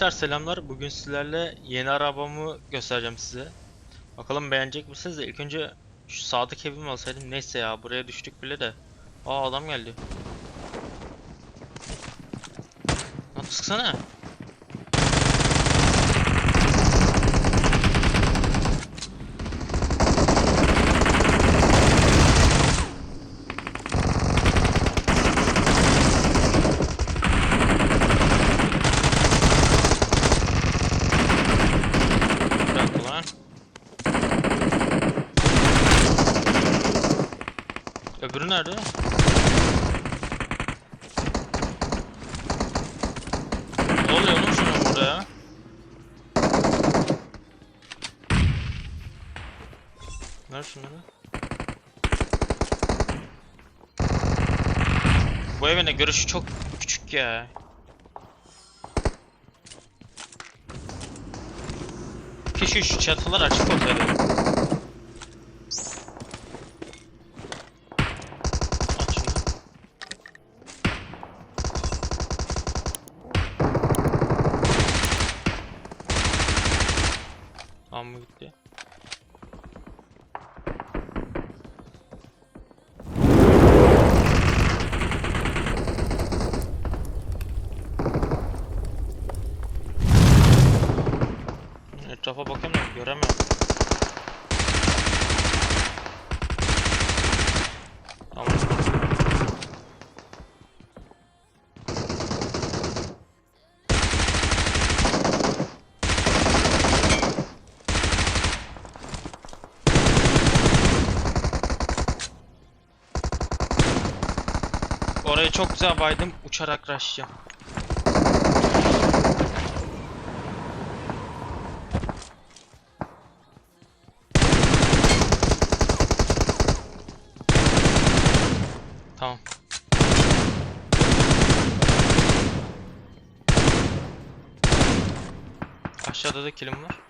Arkadaşlar selamlar. Bugün sizlerle yeni arabamı göstereceğim size. Bakalım beğenecek misiniz de ilk önce şu sağdaki evimi alsaydım. Neyse ya buraya düştük bile de. Aa adam geldi. Lan sıksana. Bir dakika lan. Öbürü nerede? Ne oluyor oğlum şunun burada ya? Ver şunları. Bu evin de görüşü çok küçük ya. Keşke şu çatılar açık olsaydı. Tamam mı gitti? Etrafa bakıyorum da göremiyorum. Tamam. Orayı çok güzel baydım. Uçarak rushlayacağım. Tamam. Aşağıda da kilim var.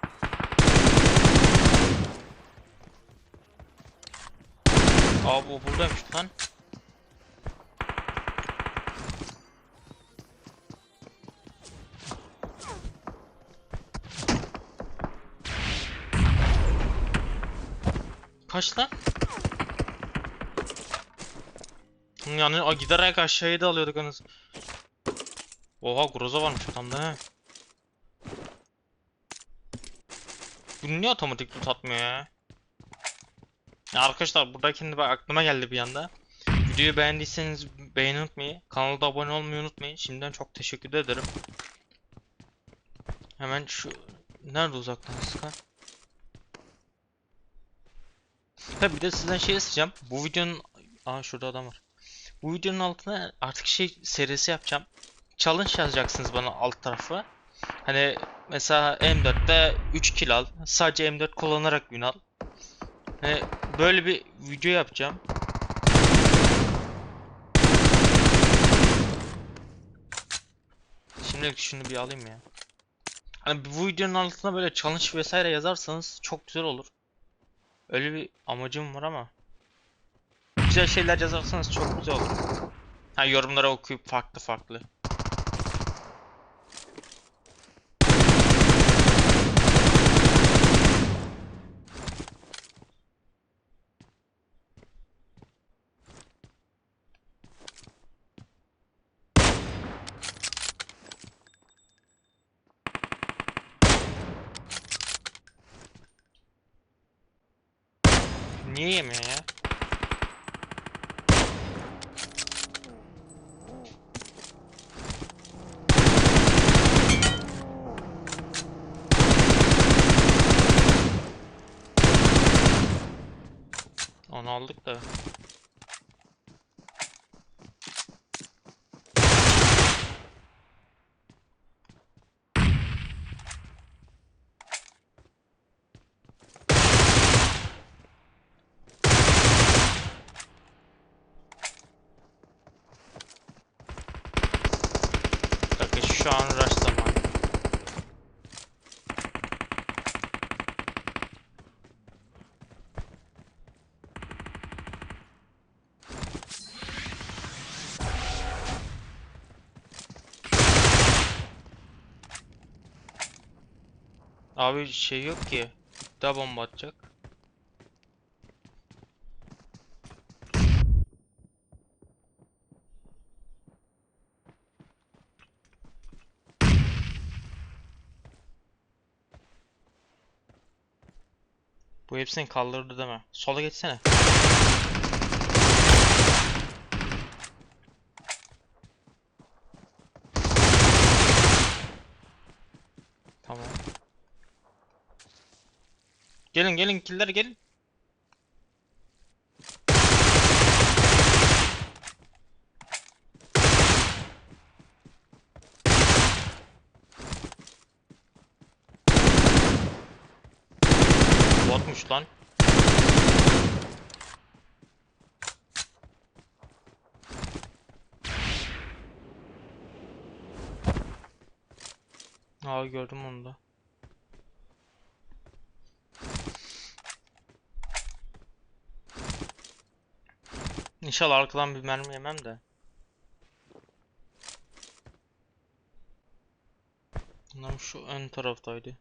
Aa bu buradaymış lan. Kaç lan? Yani a, giderek aşağıya da alıyorduk anasını. Oha groza varmış adamda he. Bu niye otomatik tut atmıyor ya? Ya arkadaşlar buradakinde bak aklıma geldi bir anda. Videoyu beğendiyseniz beğeni unutmayın. Kanala abone olmayı unutmayın. Şimdiden çok teşekkür ederim. Hemen şu... Nerede uzaktan sıkan? Tabi bir de sizden şey isteyeceğim. Bu videonun... Aa şurada adam var. Bu videonun altına artık şey serisi yapacağım. Challenge yazacaksınız bana alt tarafa. Hani mesela M4'te 3 kill al. Sadece M4 kullanarak win al. Hani böyle bir video yapacağım. Şimdi şunu bir alayım ya. Hani bu videonun altına böyle challenge vesaire yazarsanız çok güzel olur. Öyle bir amacım var ama. Güzel şeyler yazarsanız çok güzel olur. Ha yorumlara okuyup farklı farklı. Niye yemiyor ya? Onu aldık da. Bakın şu an rush zamanı. Abi şey yok ki. Daha bomba atacak. Bu hepsini kaldırdı deme. Sola geçsene. Tamam. Gelin gelin killer gelin. Botmuş lan. Aa gördüm onu da. İnşallah arkadan bir mermi yemem de. Adam şu ön taraftaydı.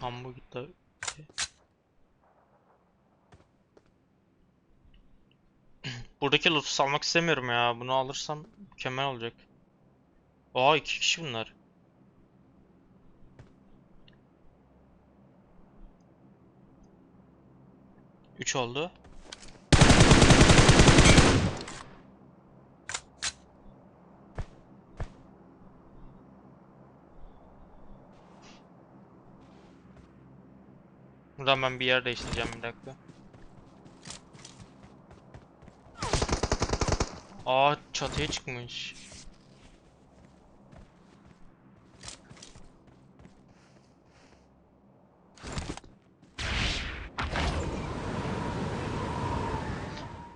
Tam bu gitti. Buradaki loot'u salmak istemiyorum ya. Bunu alırsam mükemmel olacak. Aa iki kişi bunlar. Üç oldu. Buradan ben bir yer değiştireceğim bir dakika. Aa çatıya çıkmış.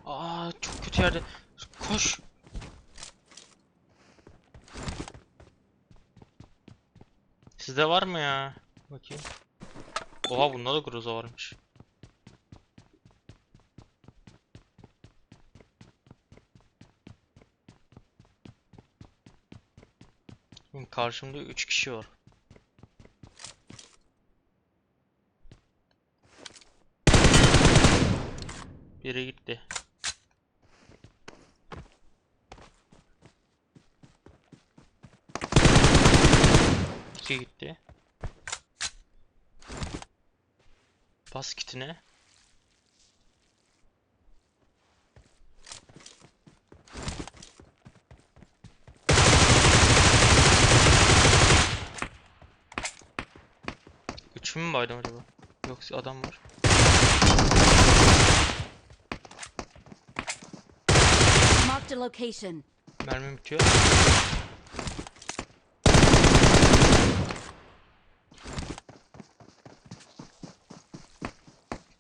Aa çok kötü yerde. Koş. Sizde var mı ya? Bakayım. Oha bunda da groza varmış. Karşımda 3 kişi var. Biri gitti. İki gitti. Bas kitine. Üç mü baydım acaba? Yoksa adam var. Marked a location. Mermi bitiyor.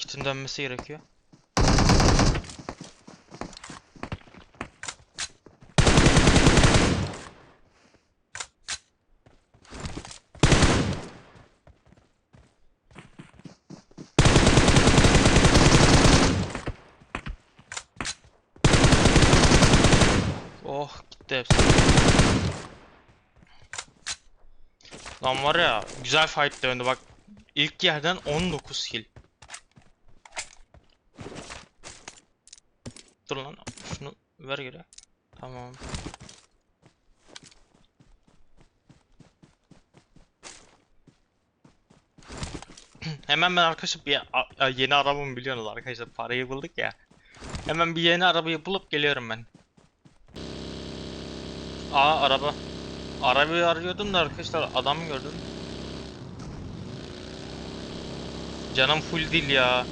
Kitin dönmesi gerekiyor. Oh gitti hepsi. Lan var ya güzel fight döndü bak. İlk yerden 19 kill. Dur lan şunu ver geri. Tamam. Hemen ben arkadaşlar bir yeni arabamı biliyorsunuz arkadaşlar parayı bulduk ya. Hemen bir yeni arabayı bulup geliyorum ben. Aa araba. Arabayı arıyordum da arkadaşlar adam gördüm. Canım full değil ya.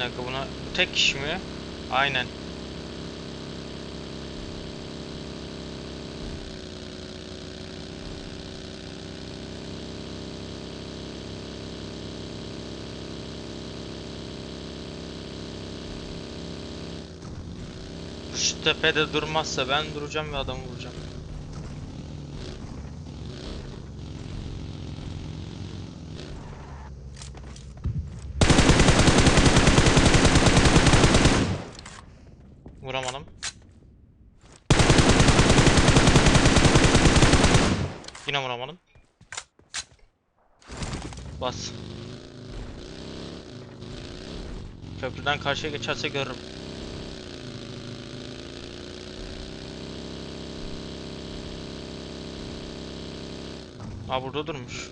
Dakika buna bu tek kişi mi? Aynen. Şu tepede durmazsa ben duracağım ve adamı vuracağım. Vuramadım. Yine vuramadım. Bas. Köprüden karşıya geçerse görürüm. Aa burada durmuş.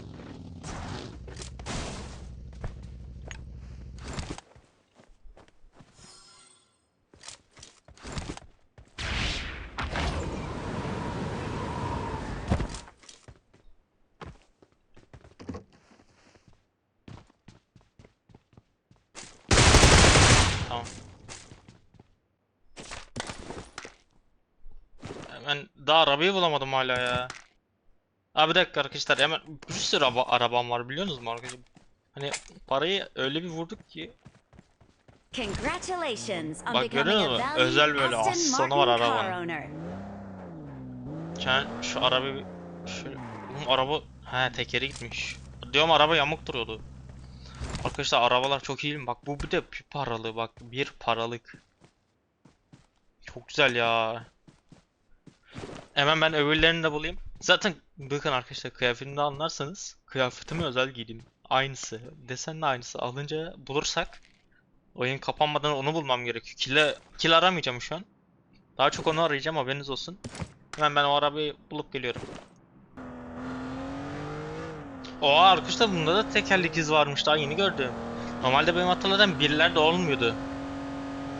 Tamam. Hemen daha arabayı bulamadım hala ya. Abi bir dakika arkadaşlar hemen bir sürü araba, arabam var biliyorsunuz mu arkadaşlar? Hani parayı öyle bir vurduk ki Congratulations on Bak görüyor musun? Özel böyle aslanı var arabanın. Sen şu arabayı şöyle Oğlum araba he tekeri gitmiş. Diyorum araba yamuk duruyordu. Arkadaşlar arabalar çok iyi? Bak bu bir de bir paralı bak bir paralık. Çok güzel ya. Hemen ben öbürlerini de bulayım. Zaten bakın arkadaşlar kıyafetini de anlarsanız kıyafetime özel giydim. Aynısı. Desen de aynısı. Alınca bulursak oyun kapanmadan onu bulmam gerekiyor. Kill, kill aramayacağım şu an. Daha çok onu arayacağım haberiniz olsun. Hemen ben o arabayı bulup geliyorum. Oha arkadaşlar bunda da tekerlek iz varmış daha yeni gördüm. Normalde benim hatırladığım birlerde olmuyordu.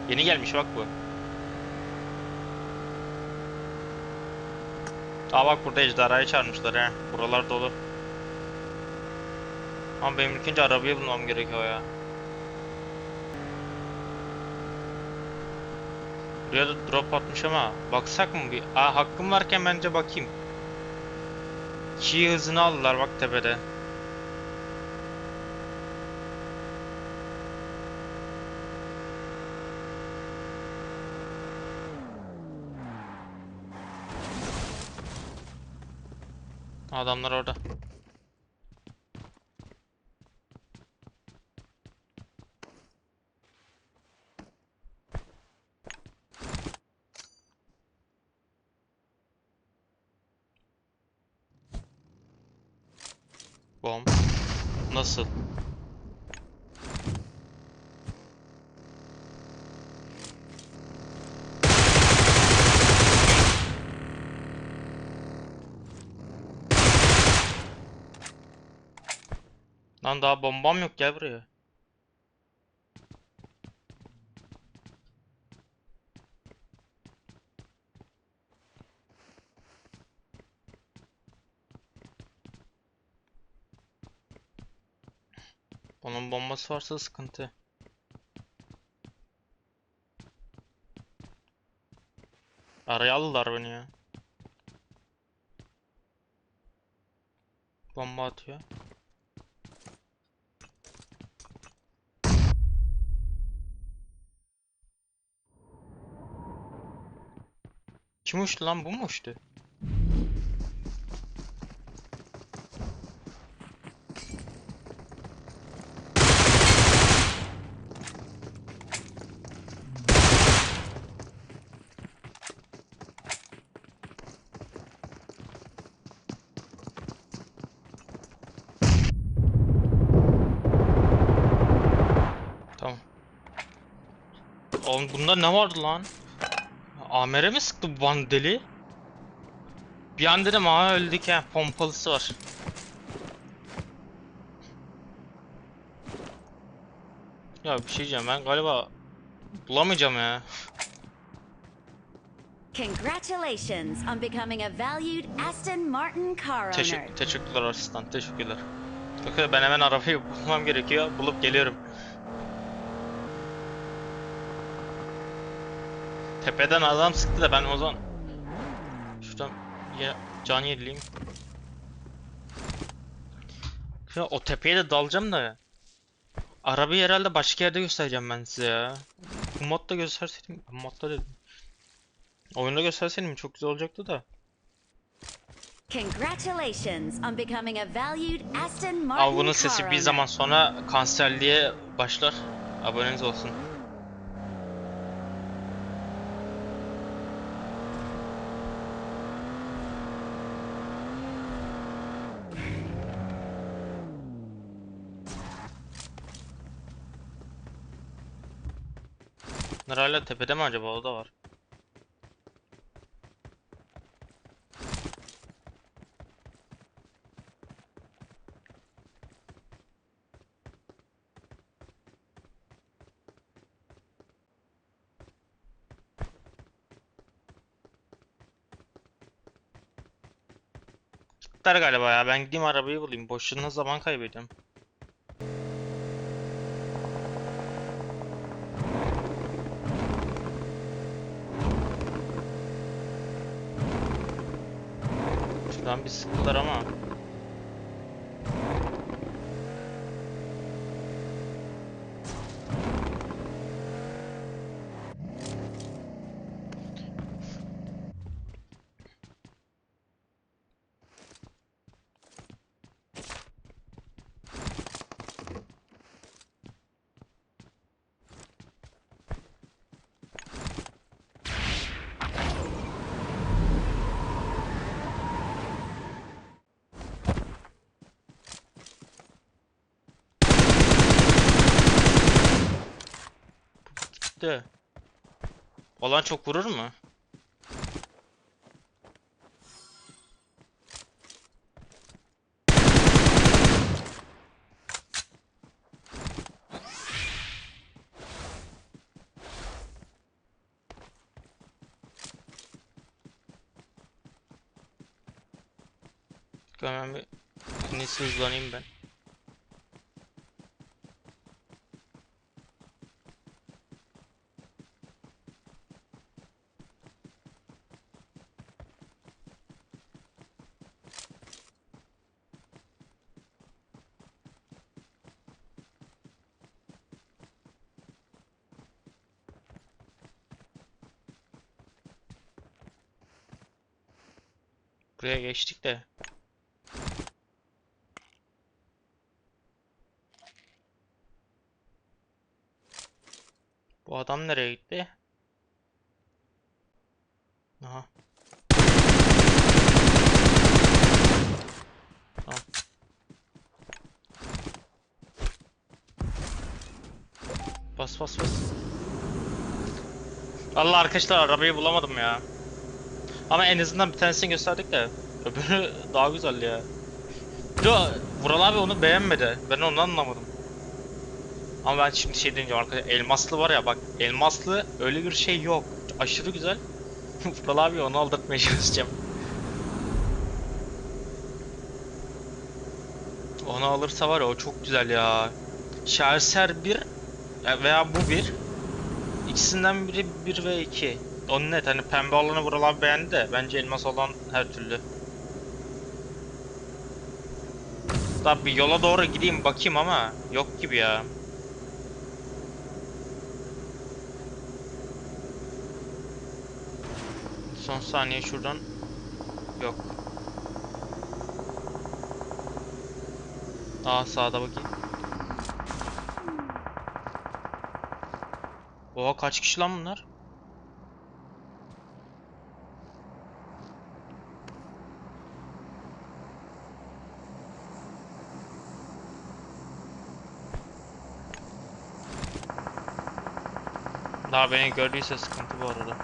Yeni gelmiş bak bu. Aa bak burada ejderhayı çağırmışlar he. Buralar dolu. Ama benim ilk önce arabayı bulmam gerekiyor ya. Buraya da drop atmış ama baksak mı bir? Aa hakkım varken bence bakayım. Ki hızını aldılar bak tepede. Adamlar orada. Bom. Nasıl? Lan daha bombam yok gel buraya. Onun bombası varsa sıkıntı. Araya aldılar beni ya. Bomba atıyor. Kim uçtu lan bu mu uçtu? Tamam. Oğlum bunda ne vardı lan? AMR mi sıktı bu bana deli? Bir an dedim aha öldük ya pompalısı var. Ya bir şey diyeceğim ben galiba bulamayacağım ya. Congratulations on becoming a valued Aston Martin car owner. Teşekkür, teşekkürler asistan teşekkürler. Bakın ben hemen arabayı bulmam gerekiyor bulup geliyorum. Tepeden adam sıktı da ben o zaman şuradan ya can yenileyim. Şimdi o tepeye de dalacağım da arabayı herhalde başka yerde göstereceğim ben size ya. Bu modda gösterseydim, bu modda dedim. Oyunda gösterseydim çok güzel olacaktı da. Congratulations on becoming a valued Aston Martin Ama bunun sesi bir zaman sonra kanserliğe başlar. Aboneniz olsun. Bunlar hala tepede mi acaba? O da var. Gittiler galiba ya. Ben gideyim arabayı bulayım. Boşuna zaman kaybediyorum. Bir sıktılar ama. De. Olan çok vurur mu? Hemen bir iyisi hızlanayım ben. Buraya geçtik de. Bu adam nereye gitti? Aha. Bas bas bas. Allah arkadaşlar arabayı bulamadım ya. Ama en azından bir tanesini gösterdik de öbürü daha güzel ya. De Vural abi onu beğenmedi. Ben onu anlamadım. Ama ben şimdi şey diyeceğim arkadaşlar elmaslı var ya bak elmaslı öyle bir şey yok. Aşırı güzel. Vural abi onu aldırtmaya çalışacağım. Onu alırsa var ya o çok güzel ya. Şaheser 1 veya bu bir. İkisinden biri 1 ve 2. Onun net hani pembe olanı Vural abi beğendi de bence elmas olan her türlü. Bir yola doğru gideyim bakayım ama yok gibi ya. Son saniye şuradan yok. Aa sağda bakayım. Oha kaç kişi lan bunlar? Daha beni gördüyse sıkıntı bu arada.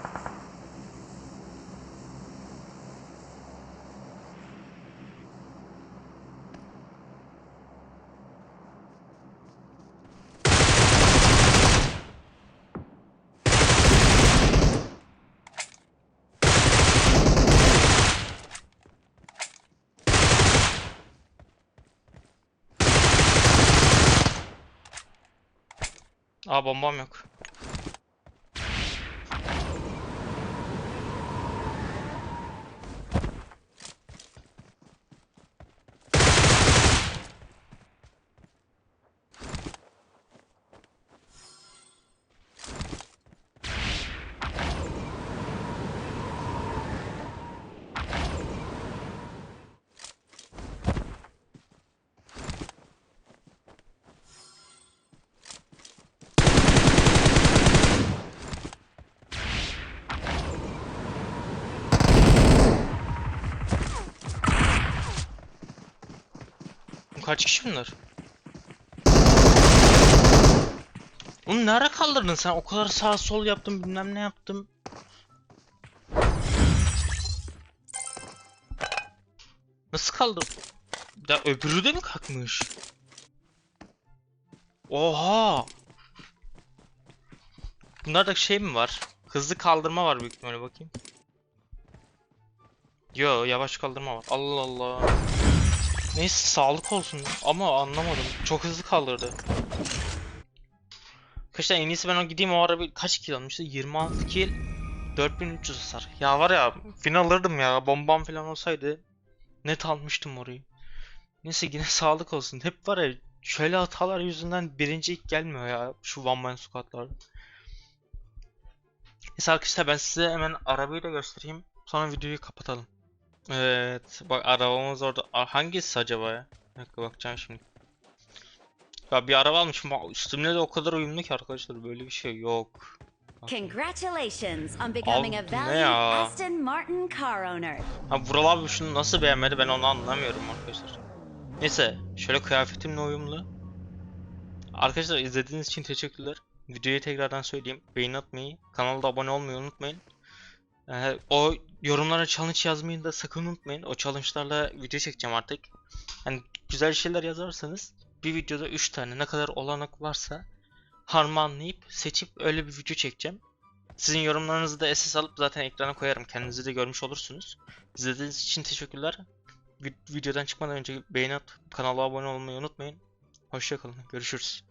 Aa bombam yok. Kaç kişi bunlar? Oğlum ne ara kaldırdın sen? O kadar sağ sol yaptım bilmem ne yaptım. Nasıl kaldı? Ya öbürü de mi kalkmış? Oha! Bunlarda şey mi var? Hızlı kaldırma var büyük ihtimalle bakayım. Yo yavaş kaldırma var. Allah Allah. Neyse sağlık olsun ama anlamadım. Çok hızlı kaldırdı. Arkadaşlar en iyisi ben o gideyim o ara bir kaç kill almıştı? 26 kill 4300 hasar. Ya var ya final alırdım ya. Bombam falan olsaydı net almıştım orayı. Neyse yine sağlık olsun. Hep var ya şöyle hatalar yüzünden birinci ilk gelmiyor ya şu one man squad'larda. Neyse arkadaşlar ben size hemen arabayı da göstereyim. Sonra videoyu kapatalım. Evet bak arabamız orada. Hangisi acaba ya? Bir dakika bakacağım şimdi. Ya bir araba almışım. Üstümle de o kadar uyumlu ki arkadaşlar böyle bir şey yok. Congratulations on becoming a valued? Aston Martin car owner. Ha Vural abi şunu nasıl beğenmedi ben onu anlamıyorum arkadaşlar. Neyse şöyle kıyafetimle uyumlu. Arkadaşlar izlediğiniz için teşekkürler. Videoyu tekrardan söyleyeyim. Beğeni atmayı, kanala da abone olmayı unutmayın. O yorumlara challenge yazmayı da sakın unutmayın. O challenge'larla video çekeceğim artık. Hani güzel şeyler yazarsanız bir videoda 3 tane ne kadar olanak varsa harmanlayıp seçip öyle bir video çekeceğim. Sizin yorumlarınızı da SS alıp zaten ekrana koyarım. Kendinizi de görmüş olursunuz. İzlediğiniz için teşekkürler. Vi- Videodan çıkmadan önce beğeni atıp kanala abone olmayı unutmayın. Hoşçakalın. Görüşürüz.